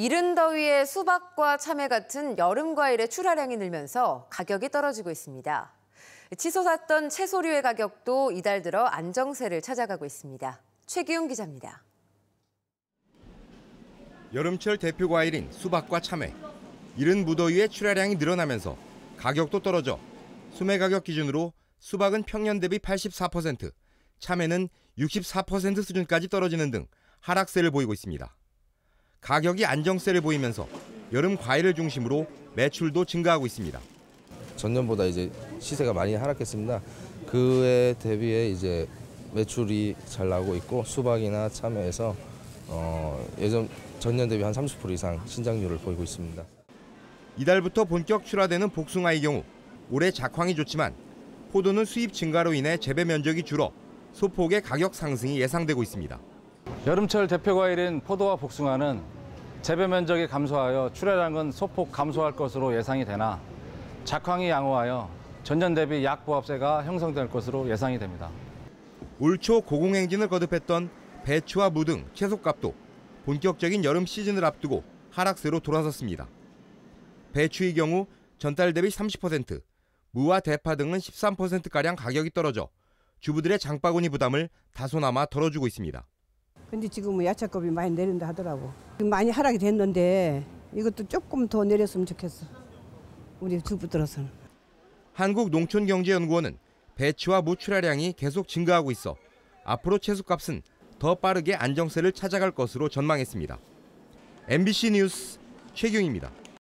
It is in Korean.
이른 더위에 수박과 참외 같은 여름 과일의 출하량이 늘면서 가격이 떨어지고 있습니다. 치솟았던 채소류의 가격도 이달 들어 안정세를 찾아가고 있습니다. 최기웅 기자입니다. 여름철 대표 과일인 수박과 참외. 이른 무더위에 출하량이 늘어나면서 가격도 떨어져 수매 가격 기준으로 수박은 평년 대비 84%, 참외는 64% 수준까지 떨어지는 등 하락세를 보이고 있습니다. 가격이 안정세를 보이면서 여름 과일을 중심으로 매출도 증가하고 있습니다. 전년보다 이제 시세가 많이 하락했습니다. 그에 대비해 이제 매출이 잘 나오고 있고 수박이나 참외에서 어, 예전 전년 대비 한 30% 이상 신장률을 보이고 있습니다. 이달부터 본격 출하되는 복숭아의 경우 올해 작황이 좋지만 포도는 수입 증가로 인해 재배 면적이 줄어 소폭의 가격 상승이 예상되고 있습니다. 여름철 대표 과일인 포도와 복숭아는 재배 면적이 감소하여 출하량은 소폭 감소할 것으로 예상이 되나 작황이 양호하여 전년 대비 약부합세가 형성될 것으로 예상이 됩니다. 올 초 고공행진을 거듭했던 배추와 무 등 채소값도 본격적인 여름 시즌을 앞두고 하락세로 돌아섰습니다. 배추의 경우 전달 대비 30%, 무와 대파 등은 13%가량 가격이 떨어져 주부들의 장바구니 부담을 다소나마 덜어주고 있습니다. 근데 지금은 야채값이 많이 내린다 하더라고. 많이 하락이 됐는데 이것도 조금 더 내렸으면 좋겠어. 우리 주부들어서는. 한국농촌경제연구원은 배추와 무 출하량이 계속 증가하고 있어 앞으로 채소값은 더 빠르게 안정세를 찾아갈 것으로 전망했습니다. MBC 뉴스 최경입니다.